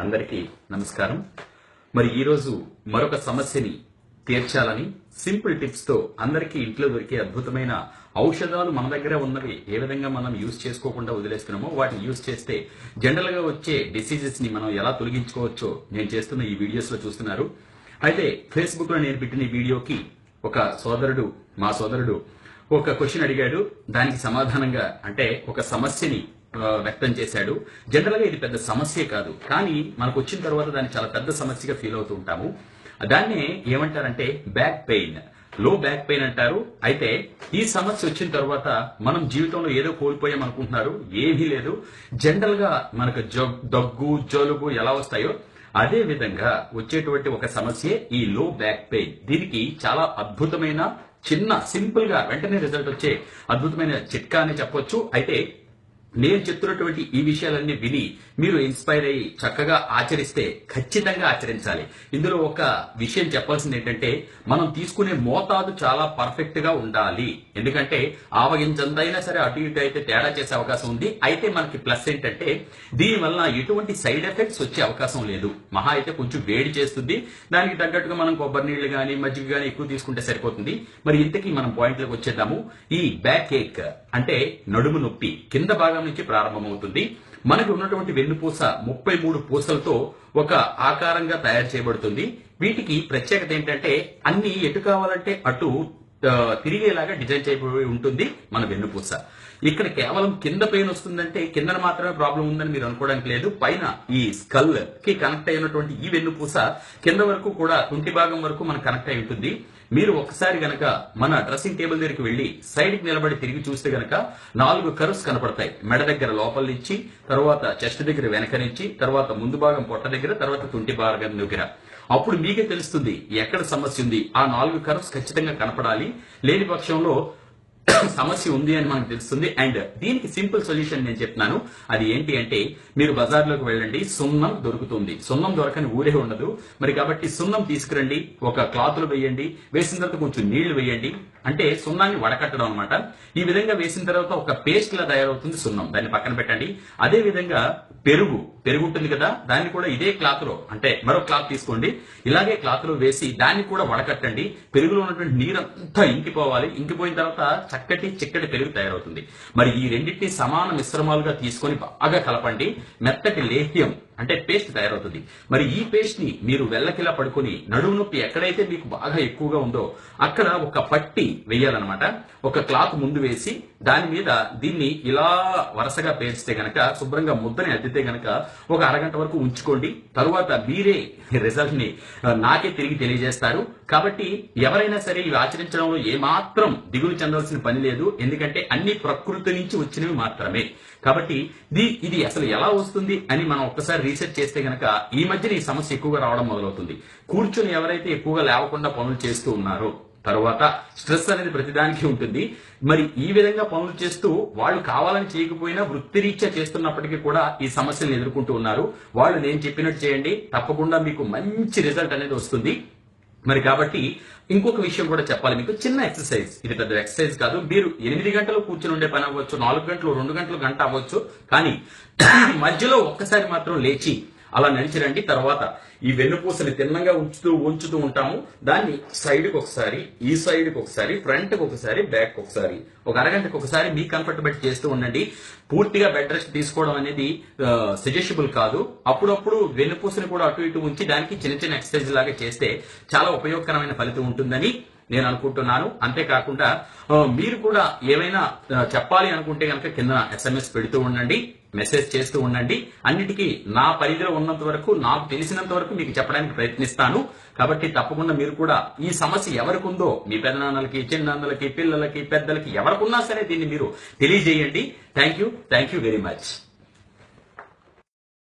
అందరికీ నమస్కారం. మరి ఈరోజు మరొక సమస్యని తీర్చాలని సింపుల్ టిప్స్తో అందరికీ ఇంట్లో దొరికే అద్భుతమైన ఔషధాలు మన దగ్గర ఉన్నవి ఏ విధంగా మనం యూజ్ చేసుకోకుండా వదిలేస్తున్నామో వాటిని యూజ్ చేస్తే జనరల్గా వచ్చే డిసీజెస్ని మనం ఎలా తొలగించుకోవచ్చో నేను చేస్తున్న ఈ వీడియోస్లో చూస్తున్నారు. అయితే ఫేస్బుక్లో నేను పెట్టిన వీడియోకి ఒక సోదరుడు మా సోదరుడు ఒక క్వశ్చన్ అడిగాడు. దానికి సమాధానంగా అంటే ఒక సమస్యని వ్యక్తం చేశాడు. జనరల్గా ఇది పెద్ద సమస్యే కాదు. కానీ మనకు వచ్చిన తర్వాత దాన్ని చాలా పెద్ద సమస్యగా ఫీల్ అవుతూ ఉంటాము. దాన్నే ఏమంటారంటే బ్యాక్ పెయిన్లో బ్యాక్ పెయిన్ అంటారు. అయితే ఈ సమస్య వచ్చిన తర్వాత మనం జీవితంలో ఏదో కోల్పోయాం అనుకుంటున్నారు. ఏమీ లేదు. జనరల్గా మనకు జగ్- దగ్గు జలుబు ఎలా వస్తాయో అదే విధంగా వచ్చేటువంటి ఒక సమస్యే ఈ లో బ్యాక్ పెయిన్ దీనికి చాలా అద్భుతమైన చిన్న సింపుల్గా వెంటనే రిజల్ట్ వచ్చే అద్భుతమైన చిట్కా అని చెప్పొచ్చు. అయితే నేను చెప్తున్నటువంటి ఈ విషయాలన్నీ విని మీరు ఇన్స్పైర్ అయ్యి చక్కగా ఆచరిస్తే ఖచ్చితంగా ఆచరించాలి. ఇందులో ఒక విషయం చెప్పాల్సింది ఏంటంటే మనం తీసుకునే మోతాదు చాలా పర్ఫెక్ట్గా ఉండాలి. ఎందుకంటే ఆవగించందైనా సరే అటు ఇటు అయితే తేడా చేసే అవకాశం ఉంది. అయితే మనకి ప్లస్ ఏంటంటే దీనివల్ల ఎటువంటి సైడ్ ఎఫెక్ట్స్ వచ్చే అవకాశం లేదు. మహా అయితే కొంచెం వేడి చేస్తుంది. దానికి తగ్గట్టుగా మనం కొబ్బరి నీళ్ళు కానీ మజ్జిగ కానీ ఎక్కువ తీసుకుంటే సరిపోతుంది. మరి ఇంతకీ మనం పాయింట్లకు వచ్చేద్దాము. ఈ బ్యాక్ ఏక్ అంటే నడుము నొప్పి కింద భాగం నుంచి ప్రారంభమవుతుంది. మనకు ఉన్నటువంటి వెన్నుపూస ముప్పై మూడు పూసలతో ఒక ఆకారంగా తయారు చేయబడుతుంది. వీటికి ప్రత్యేకత ఏంటంటే అన్ని ఎటు కావాలంటే అటు తిరిగేలాగా డిజైన్ చేయబడి ఉంటుంది మన వెన్నుపూస. ఇక్కడ కేవలం కింద పెయిన్ వస్తుందంటే కిందన మాత్రమే ప్రాబ్లం ఉందని మీరు అనుకోవడానికి లేదు. పైన ఈ స్కల్కి కనెక్ట్ అయినటువంటి ఈ వెన్నుపూస కింద వరకు కూడా తుంటి భాగం వరకు మనకు కనెక్ట్ అయి ఉంటుంది. మీరు ఒకసారి గనక మన డ్రెస్సింగ్ టేబుల్ దగ్గరికి వెళ్ళి సైడ్కి నిలబడి తిరిగి చూస్తే గనక నాలుగు కర్వ్స్ కనపడతాయి. మెడ దగ్గర లోపల నుంచి తర్వాత చెస్ట్ దగ్గర వెనక నుంచి తర్వాత ముందు భాగం పొట్ట దగ్గర తర్వాత తుంటి భాగం దగ్గర. అప్పుడు మీకే తెలుస్తుంది ఎక్కడ సమస్య ఉంది. ఆ నాలుగు కర్వ్స్ ఖచ్చితంగా కనపడాలి. లేని పక్షంలో సమస్య ఉంది అని మనకు తెలుస్తుంది. అండ్ దీనికి సింపుల్ సొల్యూషన్ నేను చెప్తున్నాను. అది ఏంటి అంటే మీరు బజార్లోకి వెళ్ళండి సున్నం దొరుకుతుంది. సున్నం దొరకని ఊరే ఉండదు. మరి కాబట్టి సున్నం తీసుకురండి ఒక క్లాత్లో వేయండి వేసిన తర్వాత కొంచెం నీళ్ళు వేయండి. అంటే సున్నాన్ని వడకట్టడం అనమాట ఈ విధంగా వేసిన తర్వాత ఒక పేస్ట్ లా తయారవుతుంది సున్నం. దాన్ని పక్కన పెట్టండి. అదే విధంగా పెరుగు. పెరుగు ఉంటుంది కదా దాన్ని కూడా ఇదే క్లాత్లో అంటే మరో క్లాత్ తీసుకోండి. ఇలాగే క్లాత్లో వేసి దాన్ని కూడా వడకట్టండి. పెరుగులో ఉన్నటువంటి నీరంతా ఇంకిపోవాలి. ఇంకిపోయిన తర్వాత చక్కటి చిక్కటి పెరుగు తయారవుతుంది. మరి ఈ రెండింటిని సమాన మిశ్రమాలుగా తీసుకొని బాగా కలపండి. మెత్తటి లేహ్యం అంటే పేస్ట్ తయారవుతుంది. మరి ఈ పేస్ట్ని మీరు వెళ్ళకిలా పడుకొని నడుము నొప్పి ఎక్కడైతే మీకు బాగా ఎక్కువగా ఉందో అక్కడ ఒక పట్టి వేయాలన్నమాట ఒక క్లాత్ ముందు వేసి దాని మీద దీన్ని ఇలా వరుసగా పేర్చితే గనక శుభ్రంగా ముద్దని అద్దితే గనక ఒక అరగంట వరకు ఉంచుకోండి. తరువాత మీరే రిజల్ట్ని నాకే తిరిగి తెలియజేస్తారు. కాబట్టి ఎవరైనా సరే ఇవి ఆచరించడంలో ఏమాత్రం దిగులు చెందాల్సిన పని లేదు. ఎందుకంటే అన్ని ప్రకృతి నుంచి వచ్చినవి మాత్రమే. కాబట్టి ఇది అసలు ఎలా వస్తుంది అని మనం ఒక్కసారి రీసెర్చ్ చేస్తే గనక ఈ మధ్యన ఈ సమస్య ఎక్కువగా రావడం మొదలవుతుంది. కూర్చొని ఎవరైతే ఎక్కువగా లేవకుండా పనులు చేస్తూ ఉన్నారో తర్వాత స్ట్రెస్ అనేది ప్రతిదానికి ఉంటుంది. మరి ఈ విధంగా పనులు చేస్తూ వాళ్ళు కావాలని చేయకపోయినా వృత్తిరీత్యా చేస్తున్నప్పటికీ కూడా ఈ సమస్యలను ఎదుర్కొంటూ ఉన్నారు. వాళ్ళు నేను చెప్పినట్టు చేయండి తప్పకుండా మీకు మంచి రిజల్ట్ అనేది వస్తుంది. మరి కాబట్టి ఇంకొక విషయం కూడా చెప్పాలి. మీకు చిన్న ఎక్సర్సైజ్. ఇది పెద్ద ఎక్సర్సైజ్ కాదు. మీరు ఎనిమిది గంటలు కూర్చుని ఉండే పని అవ్వచ్చు నాలుగు గంటలు రెండు గంటలు గంట అవ్వచ్చు. కానీ మధ్యలో ఒక్కసారి మాత్రం లేచి అలా నడిచిరండి. తర్వాత ఈ వెన్నుపూసని తిన్నంగా ఉంచుతూ ఉంచుతూ ఉంటాము. దాన్ని సైడ్కి ఒకసారి ఈ సైడ్కి ఒకసారి ఫ్రంట్కి ఒకసారి బ్యాక్ ఒకసారి ఒక అరగంటకు ఒకసారి మీ కంఫర్ట్ బట్టి చేస్తూ ఉండండి. పూర్తిగా బెడ్ రెస్ట్ తీసుకోవడం అనేది సజెషబుల్ కాదు. అప్పుడప్పుడు వెన్నుపూసని కూడా అటు ఇటు ఉంచి దానికి చిన్న చిన్న ఎక్సర్సైజ్ లాగా చేస్తే చాలా ఉపయోగకరమైన ఫలితం ఉంటుందని నేను అనుకుంటున్నాను అంతేకాకుండా మీరు కూడా ఏమైనా చెప్పాలి అనుకుంటే కనుక కింద ఎస్ఎంఎస్ పెడుతూ ఉండండి మెసేజ్ చేస్తూ ఉండండి. అన్నిటికీ నా పరిధిలో ఉన్నంత వరకు నాకు తెలిసినంత వరకు మీకు చెప్పడానికి ప్రయత్నిస్తాను. కాబట్టి తప్పకుండా మీరు కూడా ఈ సమస్య ఎవరికి ఉందో మీ పెదనాన్నలకి చిన్నాన్నలకి పిల్లలకి పెద్దలకి ఎవరికున్నా సరే దీన్ని మీరు తెలియజేయండి. Thank you thank you very much